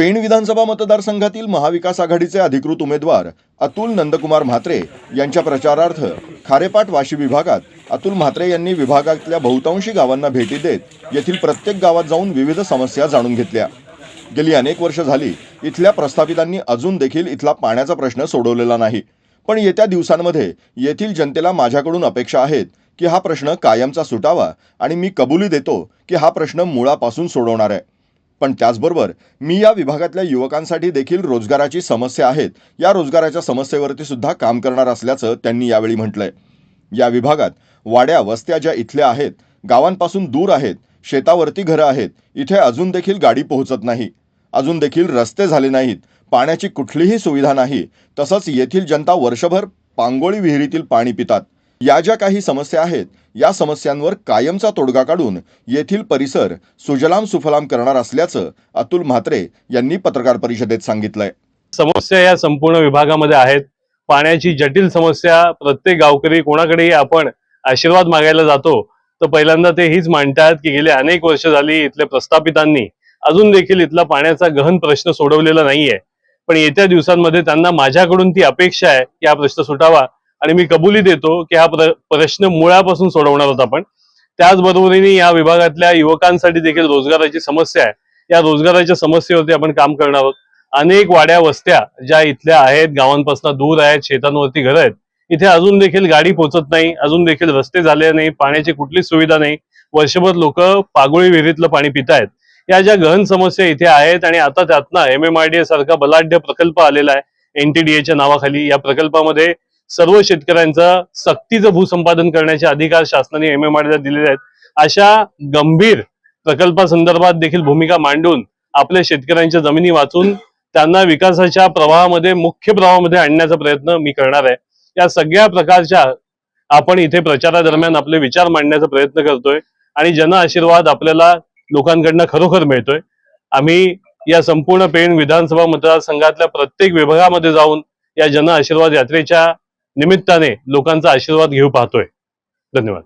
पेण विधानसभा मतदारसंघातील महाविकास आघाडीचे अधिकृत उमेदवार अतुल नंदकुमार म्हात्रे यांच्या प्रचारार्थ खारेपाट वाशी विभागात अतुल म्हात्रे यांनी विभागातल्या बहुतांशी गावांना भेटी देत येथील प्रत्येक गावात जाऊन विविध समस्या जाणून घेतल्या. गेली अनेक वर्ष झाली इथल्या प्रस्थापितांनी अजून देखील इथला पाण्याचा प्रश्न सोडवलेला नाही. पण येत्या दिवसांमध्ये येथील जनतेला माझ्याकडून अपेक्षा आहेत की हा प्रश्न कायमचा सुटावा आणि मी कबुली देतो की हा प्रश्न मुळापासून सोडवणार आहे. पण त्याचबरोबर मी या विभागातल्या युवकांसाठी देखील रोजगाराची समस्या आहेत. या रोजगाराच्या समस्येवरती सुद्धा काम करणार असल्याचं त्यांनी यावेळी म्हटलंय. या विभागात वाड्या वस्त्या ज्या इथल्या आहेत गावांपासून दूर आहेत शेतावरती घरं आहेत इथे अजून देखील गाडी पोहोचत नाही. अजून देखील रस्ते झाले नाहीत पाण्याची कुठलीही सुविधा नाही. तसंच येथील जनता वर्षभर पांगोळी विहिरीतील पाणी पितात. या ज्या काही समस्या आहेत या समस्यांवर कायमचा तोडगा काढून येथील परिसर सुजलाम सुफलाम करणार असल्याचं अतुल म्हात्रे यांनी पत्रकार परिषदेत सांगितलंय. समस्या या संपूर्ण विभागामध्ये आहेत. पाण्याची जटिल समस्या प्रत्येक गावकरी कोणाकडेही आपण आशीर्वाद मागायला जातो तर पहिल्यांदा ते हीच मांडतात की गेले अनेक वर्ष झाली इथल्या प्रस्थापितांनी अजून देखील इथला पाण्याचा गहन प्रश्न सोडवलेला नाहीये. पण येत्या दिवसांमध्ये त्यांना माझ्याकडून ती अपेक्षा आहे की हा प्रश्न सुटावा आणि मी कबुली देतो की हा प्रश्न मुळापासून सोडवणार होता आपण. त्याचबरोबरीने या विभागातल्या युवकांसाठी देखील रोजगाराची समस्या आहे. या रोजगाराच्या समस्येवरती आपण काम करणार आहोत. अनेक वाड्या वस्त्या ज्या इथल्या आहेत गावांपासून दूर आहेत शेतांवरती घर आहेत इथे अजून देखील गाडी पोहोचत नाही अजून देखील रस्ते झाले नाही पाण्याची कुठलीच सुविधा नाही. वर्षभर लोक पागोळी विहिरीतलं पाणी पितायत. या ज्या गहन समस्या इथे आहेत आणि आता त्यातनं एम एम आर डी सारखा बलाढ्य प्रकल्प आलेला आहे एनटीडीएच्या नावाखाली या प्रकल्पामध्ये सर्व शेतकऱ्यांचं सक्तीचं भूसंपादन करण्याचे अधिकार शासनाने एम एम आर दिलेले आहेत. अशा गंभीर प्रकल्पासंदर्भात देखील भूमिका मांडून आपल्या शेतकऱ्यांच्या जमिनी वाचून त्यांना विकासाच्या प्रवाहामध्ये मुख्य प्रवाहामध्ये आणण्याचा प्रयत्न मी करणार आहे. या सगळ्या प्रकारच्या आपण इथे प्रचारादरम्यान आपले विचार मांडण्याचा प्रयत्न करतोय आणि जन आशीर्वाद आपल्याला लोकांकडनं खरोखर मिळतोय. आम्ही या संपूर्ण पेण विधानसभा मतदारसंघातल्या प्रत्येक विभागामध्ये जाऊन या जन आशीर्वाद यात्रेच्या निमित्ताने लोकांचा आशीर्वाद घेऊ पाहतोय. धन्यवाद.